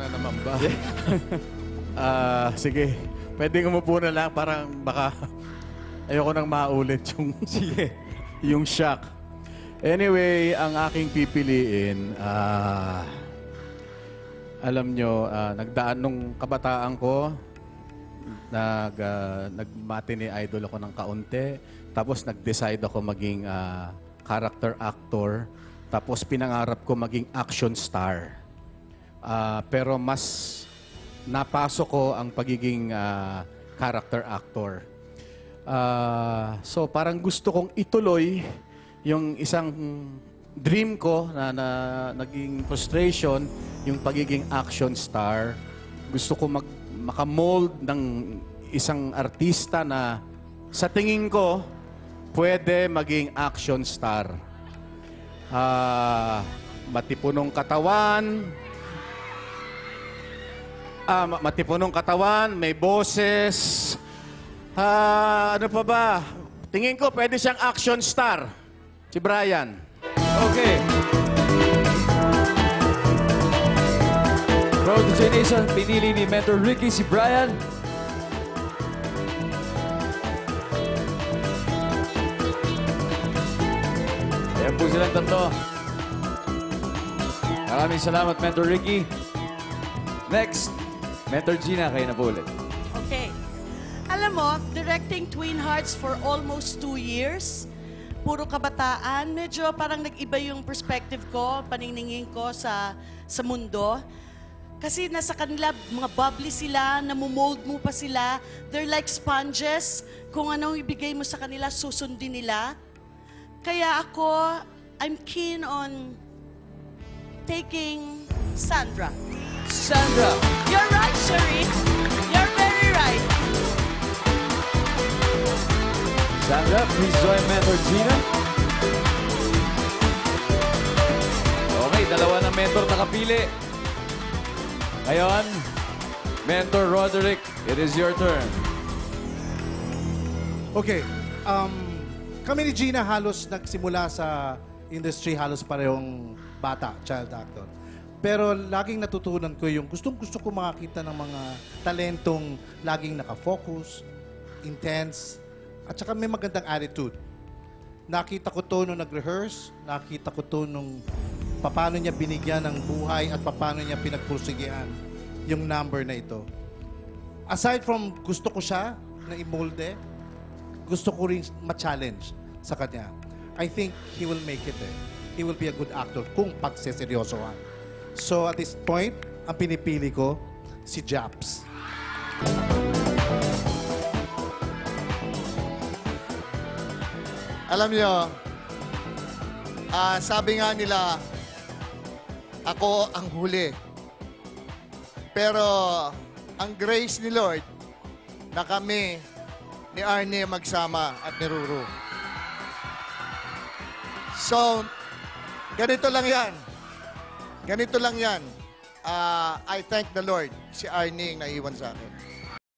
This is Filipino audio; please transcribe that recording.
na naman ba? Ah, sige. Pwede umupo na lang. Parang baka ayoko nang maulit yung, Sige. yung shock. Anyway, ang aking pipiliin, ah, alam nyo, ah, nagdaan nung kabataan ko, nag, ah, nag-matinee idol ako ng kaunti. Tapos nag-decide ako maging ah, character actor. Tapos pinangarap ko maging action star. Ah, pero mas napasok ko ang pagiging ah, character actor. Ah, so parang gusto kong ituloy yung isang dream ko na, na naging frustration, yung pagiging action star. Gusto ko mag, makamold ng isang artista na sa tingin ko pwede maging action star. Ah, matipunong katawan, Ah, ma- matipunong katawan, may boses. Ah, ano pa ba? Tingin ko pwede siyang action star. Si Brian. Okay. Road to J Nation, pinili ni Mentor Ricky si Brian. Ayan po silang tatlo. Maraming salamat, Mentor Ricky. Next, Mentor Gina, kayo na po ulit. Okay. Alam mo, directing Twin Hearts for almost two years, puro kabataan, medyo parang nag-iba yung perspective ko, paniningin ko sa, sa mundo. Kasi nasa kanila, mga bubbly sila, namumold mo pa sila. They're like sponges. Kung anong ibigay mo sa kanila, susundin nila. Kaya ako, I'm keen on taking Sandra. Sandra. You're right, Sherry. You're very right. Sandra, please join Mentor Gina. Okay, dalawa ng mentor nakapili. Ngayon, Mentor Roderick, it is your turn. Okay. Um, kami ni Gina halos nagsimula sa industry halos parehong bata, child actor. Pero laging natutunan ko yung gustong gusto ko makakita ng mga talentong laging nakafocus, intense, at saka may magandang attitude. Nakita ko to nung nag-rehearse, nakita ko to nung paano niya binigyan ng buhay at paano niya pinagpursigihan yung number na ito. Aside from gusto ko siya na imolde, gusto ko rin ma-challenge sa kanya. I think he will make it eh. He will be a good actor kung pagseseryosohan. So at this point, ang pinipili ko, si Japs. Alam nyo, ah, sabi nga nila, ako ang huli. Pero ang grace ni Lord na kami ni Arnie magsama at ni Ruru. So, ganito lang yan. Ganito lang yan. Ah, I thank the Lord si Arnie ang naiwan sa akin.